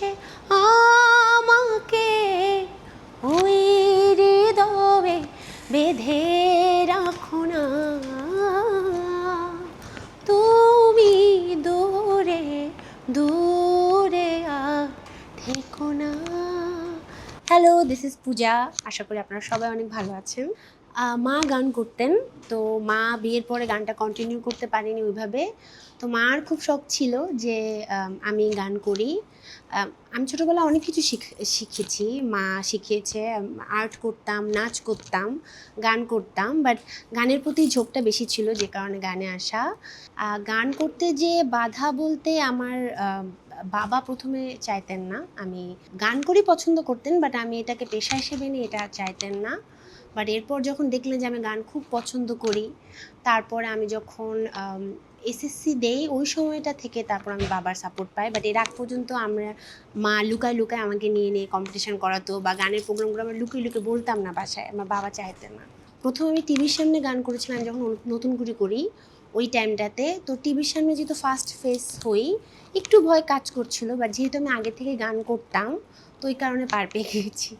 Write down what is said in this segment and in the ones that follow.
সে আমাকে ওই হৃদয়ে বেঁধে রাখো না। তুমি দূরে দূরে আর থেকো না। Hello this is Puja. আশা করি আপনারা সবাই অনেক ভালো আছেন। মা গান করতেন তো মা বিয়ের পরে গানটা কন্টিনিউ করতে পারেনি ওইভাবে। তো মার খুব শখ ছিল যে আমি গান করি। আম, ছোটোবেলা অনেক কিছু শিখ- শিখেছি। মা শিখিয়েছে আর্ট করতাম নাচ করতাম গান করতাম বাট গানের প্রতি ঝোঁকটা বেশি ছিল যে কারণে গানে আসা। গান করতে যে বাধা বলতে আমার বাবা প্রথমে চাইতেন না। আমি গান করি পছন্দ করতেন বাট আমি এটাকে পেশা হিসেবে নিয়ে এটা চাইতেন না। বাট এরপর যখন দেখলেন যে আমি গান খুব পছন্দ করি তারপরে আমি যখন এসএসসি দেই ওই সময়টা থেকে তারপর আমি বাবার সাপোর্ট পাই। বাট এর আগ পর্যন্ত আমরা মা লুকায় লুকায় আমাকে নিয়ে নিয়ে কম্পিটিশন করাতো বা গানের প্রোগ্রামগুলো আমরা লুকিয়ে লুকিয়ে বলতাম না বাসায়, আমার বাবা চাইতেন না। প্রথম আমি টিভির সামনে গান করেছিলাম যখন নতুন করে করি, ওই টাইমটাতে তো টিভির সামনে যেহেতু ফার্স্ট ফেস হই, একটু ভয় কাজ করছিল বাট যেহেতু আমি আগে থেকে গান করতাম, তো ওই কারণে পার পেয়ে গেছি।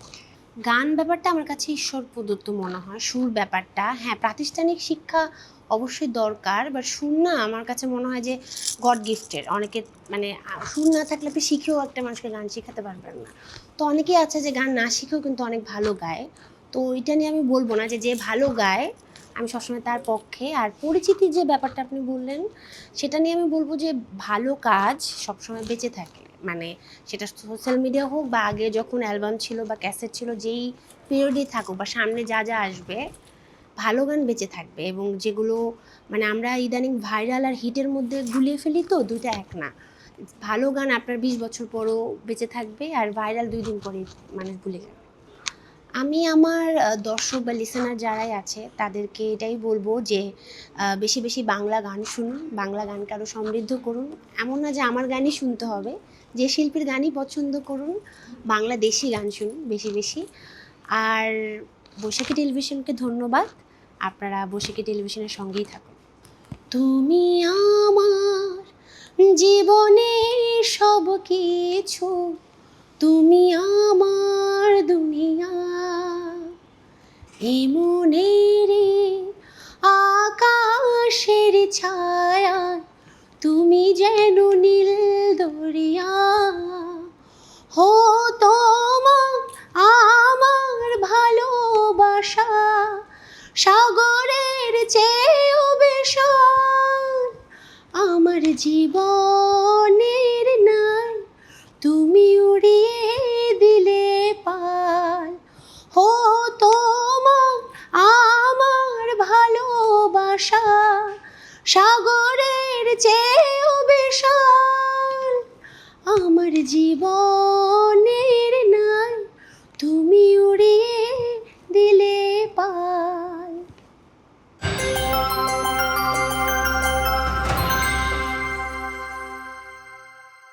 গান ব্যাপারটা আমার কাছে ঈশ্বর প্রদত্ত মনে হয়, সুর ব্যাপারটা। হ্যাঁ প্রাতিষ্ঠানিক শিক্ষা অবশ্যই দরকার বাট সুর না আমার কাছে মনে হয় যে গড গিফটের অনেকে মানে সুর না থাকলে আপনি শিখেও একটা মানুষকে গান শেখাতে পারবেন না। তো অনেকেই আছে যে গান না শিখেও কিন্তু অনেক ভালো গায়। তো ওইটা নিয়ে আমি বলব না যে যে ভালো গায় আমি সবসময় তার পক্ষে। আর পরিচিতির যে ব্যাপারটা আপনি বললেন, সেটা নিয়ে আমি বলব যে ভালো কাজ সবসময় বেঁচে থাকে। মানে সেটা সোশ্যাল মিডিয়া হোক বা আগে যখন অ্যালবাম ছিল বা ক্যাসেট ছিল, যেই পিরিয়ডে থাকুক বা সামনে যা যা আসবে, ভালো গান বেঁচে থাকবে। এবং যেগুলো মানে আমরা ইদানিং ভাইরাল আর হিটের মধ্যে গুলিয়ে ফেলি তো, দুইটা এক না। ভালো গান আপনার বিশ বছর পরও বেঁচে থাকবে আর ভাইরাল দুই দিন পরে মানে ভুলে যাবে। আমি আমার দর্শক বা লিসেনার যারাই আছে, তাদেরকে এটাই বলব যে বেশি বেশি বাংলা গান শুনুন, বাংলা গানকে আরও সমৃদ্ধ করুন। এমন না যে আমার গানই শুনতে হবে, যে শিল্পীর গানই পছন্দ করুন বাংলাদেশি গান শুনুন বেশি বেশি। আর বৈশাখী টেলিভিশনকে ধন্যবাদ, আপনারা বৈশাখী টেলিভিশনের সঙ্গেই থাকুন। তুমি আমার জীবনের সব কিছু তুমি আমার এমনের আকাশের ছায়া, তুমি যেন নীল দরিয়া। হো, তোমার আমার ভালোবাসা, সাগরের চেয়েও বেশাল। আমার জীবনের আমার জীবনের নাই তুমি উড়িয়ে